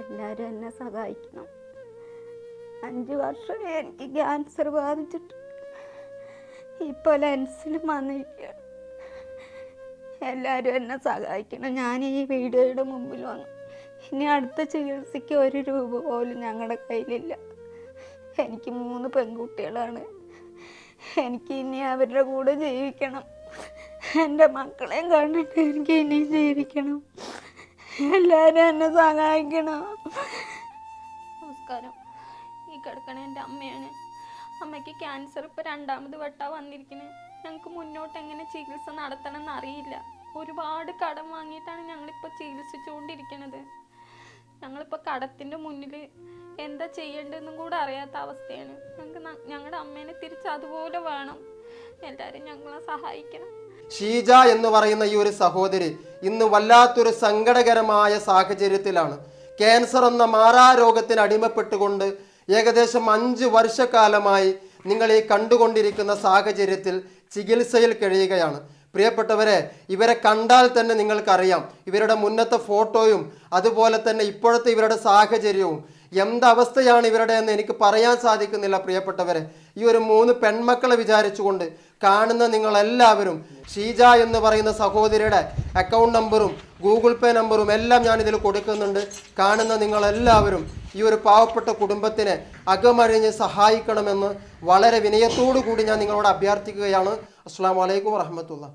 എല്ലാവരും എന്നെ സഹായിക്കണം. അഞ്ച് വർഷം എനിക്ക് ക്യാൻസർ ബാധിച്ചിട്ട് ഇപ്പോൾ ലെൻസിലും വന്നിരിക്കുകയാണ്. എല്ലാവരും എന്നെ സഹായിക്കണം. ഞാൻ ഈ വീഡിയോയുടെ മുമ്പിൽ വന്നു. ഇനി അടുത്ത ചികിത്സയ്ക്ക് ഒരു രൂപ പോലും ഞങ്ങളുടെ കയ്യിലില്ല. എനിക്ക് മൂന്ന് പെൺകുട്ടികളാണ്. എനിക്ക് ഇനി അവരുടെ കൂടെ ജീവിക്കണം. എന്റെ മക്കളെയും കണ്ടിട്ട് എനിക്ക് ഇനിയും ജീവിക്കണം. എല്ലാവരും എന്നെ സഹായിക്കണം. നമസ്കാരം. ഈ കിടക്കണ എന്റെ അമ്മയാണ്. അമ്മയ്ക്ക് ക്യാൻസർ ഇപ്പോൾ രണ്ടാമത് വട്ടാ വന്നിരിക്കുന്നത് ഞങ്ങൾക്ക് മുന്നോട്ട് എങ്ങനെ ചികിത്സ നടത്തണം എന്നറിയില്ല ഒരുപാട് കടം വാങ്ങിയിട്ടാണ് ഞങ്ങളിപ്പോൾ ചികിത്സിച്ചുകൊണ്ടിരിക്കണത്. ഞങ്ങളിപ്പോൾ കടത്തിന്റെ മുന്നിൽ എന്താ ചെയ്യേണ്ടതെന്നും കൂടെ അറിയാത്ത അവസ്ഥയാണ്. ഞങ്ങൾക്ക് ഞങ്ങളുടെ അമ്മേനെ തിരിച്ച് അതുപോലെ വേണം. എല്ലാവരും ഞങ്ങളെ സഹായിക്കണം. ഷീജ എന്ന് പറയുന്ന ഈ ഒരു സഹോദരി ഇന്ന് വല്ലാത്തൊരു സങ്കടകരമായ സാഹചര്യത്തിലാണ്. ക്യാൻസർ എന്ന മാറാരോഗത്തിന് അടിമപ്പെട്ടുകൊണ്ട് ഏകദേശം അഞ്ച് വർഷക്കാലമായി നിങ്ങൾ ഈ കണ്ടുകൊണ്ടിരിക്കുന്ന സാഹചര്യത്തിൽ ചികിത്സയിൽ കഴിയുകയാണ്. പ്രിയപ്പെട്ടവരെ ഇവരെ കണ്ടാൽ തന്നെ നിങ്ങൾക്കറിയാം. ഇവരുടെ മുന്നത്തെ ഫോട്ടോയും അതുപോലെ തന്നെ ഇപ്പോഴത്തെ ഇവരുടെ സാഹചര്യവും എന്തവസ്ഥയാണ് ഇവരുടെ എന്ന് എനിക്ക് പറയാൻ സാധിക്കുന്നില്ല പ്രിയപ്പെട്ടവരെ. ഈ ഒരു മൂന്ന് പെൺമക്കളെ വിചാരിച്ചുകൊണ്ട് കാണുന്ന നിങ്ങളെല്ലാവരും ഷീജ എന്ന് പറയുന്ന സഹോദരിയുടെ അക്കൗണ്ട് നമ്പറും ഗൂഗിൾ പേ നമ്പറും എല്ലാം ഞാൻ ഇതിൽ കൊടുക്കുന്നുണ്ട്. കാണുന്ന നിങ്ങളെല്ലാവരും ഈ ഒരു പാവപ്പെട്ട കുടുംബത്തിനെ അകമഴിഞ്ഞ് സഹായിക്കണമെന്ന് വളരെ വിനയത്തോടു കൂടി ഞാൻ നിങ്ങളോട് അഭ്യർത്ഥിക്കുകയാണ്. അസ്സാം വലൈക്കും വറഹമത്തുള്ള